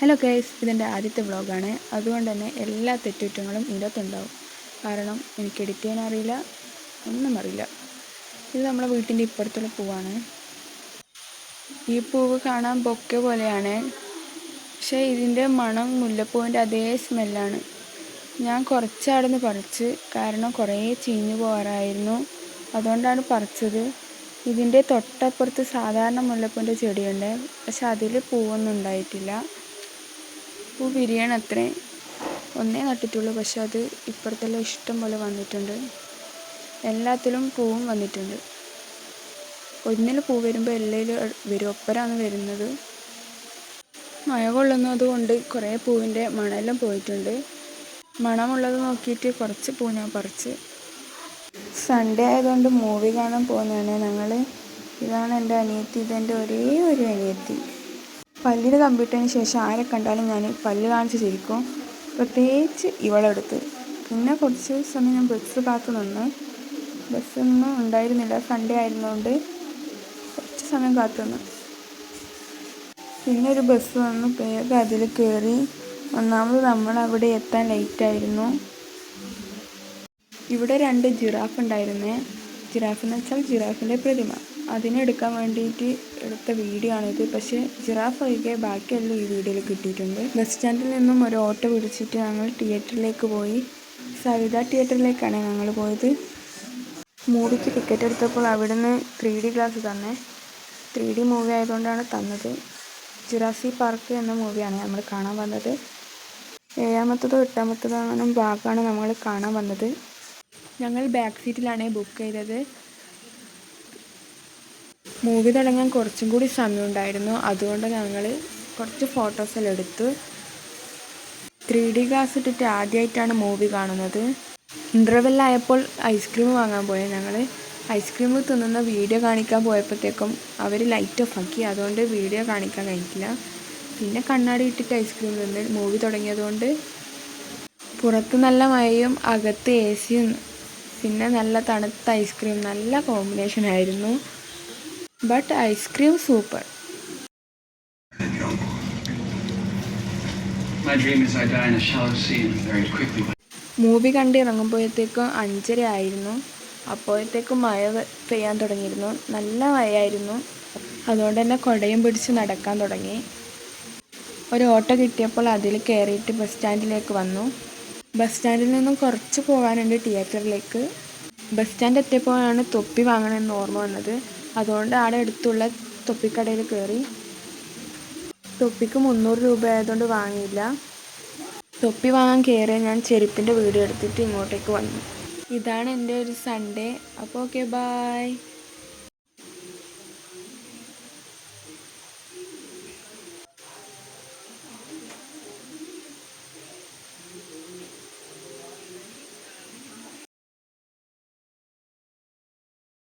Hello guys ഇതെന്റെ ആദ്യത്തെ വ്ളോഗാണ്. അതുകൊണ്ട് തന്നെ എല്ലാ തെറ്റുറ്റങ്ങളും ഇതിനകത്തുണ്ടാവും. കാരണം എനിക്ക് എഡിറ്റ് ചെയ്യാൻ അറിയില്ല ഒന്നും അറിയില്ല. ഇത് നമ്മളെ വീട്ടിന്റെ ഇപ്പുറത്തുള്ള പൂവാണ്. ഈ പൂവ് കാണാൻ ബൊക്കെ പോലെയാണ്. പക്ഷേ ഇതിന്റെ മണം മുല്ലപ്പൂവിന്റെ അതേ സ്മെല്ലാണ് ഞാൻ കുറച്ചവിടുന്ന് പറിച്ച് കാരണം കുറേ ചീഞ്ഞു പോകാറായിരുന്നു. അതുകൊണ്ടാണ് പറിച്ചത്. ഇതിന്റെ തൊട്ടപ്പുറത്ത് സാധാരണ മുല്ലപ്പൂവിന്റെ ചെടിയുണ്ട്. പക്ഷെ അതിൽ പൂവൊന്നും ഉണ്ടായിട്ടില്ല. പൂ വിരിയണം അത്രേ ഒന്നേ നട്ടിട്ടുള്ളൂ. പക്ഷെ അത് ഇപ്പുറത്തെല്ലാം ഇഷ്ടം പോലെ വന്നിട്ടുണ്ട്. എല്ലാത്തിലും പൂവും വന്നിട്ടുണ്ട്. ഒന്നിൽ പൂ വരുമ്പോൾ എല്ലാവരും വരും. ഒപ്പരാണ് വരുന്നത്. മഴ കൊള്ളുന്നത് കൊണ്ട് കുറേ പൂവിന്റെ മണമെല്ലാം പോയിട്ടുണ്ട്. മണമുള്ളത് നോക്കിയിട്ട് കുറച്ച് പൂ ഞാൻ പറിച്ച്. സൺഡേ ആയതുകൊണ്ട് മൂവി കാണാൻ പോകുന്നതാണ് ഞങ്ങൾ ഇതാണ് എന്റെ അനിയത്തി. ഇതെന്റെ ഒരേ ഒരു അനിയത്തി. പല്ലിന് കമ്പ്യൂട്ടറിന് ശേഷം ആരെ കണ്ടാലും ഞാൻ പല്ല് കാണിച്ച് ചിരിക്കും. പ്രത്യേകിച്ച് ഇവളെടുത്ത്. പിന്നെ കുറച്ച് സമയം ഞാൻ ബസ് കാത്തു നിന്ന്. ബസ്സൊന്നും ഉണ്ടായിരുന്നില്ല. സൺഡേ ആയിരുന്നതുകൊണ്ട് കുറച്ച് സമയം കാത്തു നിന്ന്. പിന്നെ ഒരു ബസ് വന്നു. വേഗം അതിൽ കയറി ഒന്നാമത് നമ്മൾ അവിടെ എത്താൻ ലേറ്റായിരുന്നു ഇവിടെ രണ്ട് ജിറാഫ് ഉണ്ടായിരുന്നേ. ജിറാഫ് എന്ന് വെച്ചാൽ ജിറാഫിന്റെ പ്രതിമ. അതിനെ എടുക്കാൻ വേണ്ടിയിട്ട് എടുത്ത വീഡിയോ ആണിത് പക്ഷേ ജിറാഫ് ഒഴികെ ബാക്കിയെല്ലാം ഈ വീഡിയോയിൽ കിട്ടിയിട്ടുണ്ട്. ബസ് സ്റ്റാൻഡിൽ നിന്നും ഒരു ഓട്ടോ പിടിച്ചിട്ട് ഞങ്ങൾ തിയേറ്ററിലേക്ക് പോയി. സവിത തിയേറ്ററിലേക്കാണ് ഞങ്ങൾ പോയത്. മൂവിക്ക് ടിക്കറ്റ് എടുത്തപ്പോൾ അവിടുന്ന് ത്രീ ഡി ഗ്ലാസ് തന്നെ. ത്രീ ഡി മൂവി ആയതുകൊണ്ടാണ് തന്നത്. ജിറാസി പാർക്ക് എന്ന മൂവിയാണ് നമ്മൾ കാണാൻ വന്നത്. ഏഴാമത്തതോ എട്ടാമത്തതോ അങ്ങനെ ഭാഗമാണ് നമ്മൾ കാണാൻ വന്നത്. ഞങ്ങൾ ബാക്ക് സീറ്റിലാണ് ബുക്ക് ചെയ്തത്. മൂവി തുടങ്ങാൻ കുറച്ചും കൂടി സമയം ഉണ്ടായിരുന്നു അതുകൊണ്ട് ഞങ്ങൾ കുറച്ച് ഫോട്ടോസെല്ലാം എടുത്തു. ത്രീ ഡി ഗ്ലാസ് ഇട്ടിട്ട് ആദ്യമായിട്ടാണ് മൂവി കാണുന്നത്. ഇന്റർവെല്ലായപ്പോൾ ഐസ്ക്രീം വാങ്ങാൻ പോയത് ഞങ്ങൾ ഐസ്ക്രീം തിന്നുന്ന വീഡിയോ കാണിക്കാൻ പോയപ്പോഴത്തേക്കും അവർ ലൈറ്റ് ഓഫ് ആക്കി. അതുകൊണ്ട് വീഡിയോ കാണിക്കാൻ കഴിഞ്ഞില്ല. പിന്നെ കണ്ണാടി ഇട്ടിട്ട് ഐസ്ക്രീം തിന്ന് മൂവി തുടങ്ങിയതുകൊണ്ട് പുറത്ത് നല്ല മഴയും അകത്ത് എ സിയും പിന്നെ നല്ല തണുത്ത ഐസ്ക്രീം നല്ല കോമ്പിനേഷൻ ആയിരുന്നു. But ice cream super. മൂവി കണ്ട് ഇറങ്ങുമ്പോഴത്തേക്കും അഞ്ചര ആയിരുന്നു. അപ്പോഴത്തേക്കും മഴ പെയ്യാൻ തുടങ്ങിയിരുന്നു. നല്ല മഴയായിരുന്നു. അതുകൊണ്ട് തന്നെ കുടയും പിടിച്ച് നടക്കാൻ തുടങ്ങി. ഒരു ഓട്ടോ കിട്ടിയപ്പോൾ അതിൽ കയറിയിട്ട് ബസ് സ്റ്റാൻഡിലേക്ക് വന്നു. ബസ് സ്റ്റാൻഡിൽ നിന്നും കുറച്ച് പോകാനുണ്ട് തിയേറ്ററിലേക്ക്. ബസ് സ്റ്റാൻഡ് എത്തിയപ്പോഴാണ് തൊപ്പി വാങ്ങണമെന്ന് ഓർമ്മ വന്നത്. അതുകൊണ്ട് ആടെ അടുത്തുള്ള തൊപ്പിക്കടയിൽ കയറി. തൊപ്പിക്ക് മുന്നൂറ് രൂപ ആയതുകൊണ്ട് വാങ്ങിയില്ല. തൊപ്പി വാങ്ങാൻ കയറിയ ഞാൻ ചെരുപ്പിന്റെ വീഡിയോ എടുത്തിട്ട് ഇങ്ങോട്ടേക്ക് വന്നു. ഇതാണ് എന്റെ ഒരു സൺഡേ അപ്പോൾ ഓക്കെ ബായ്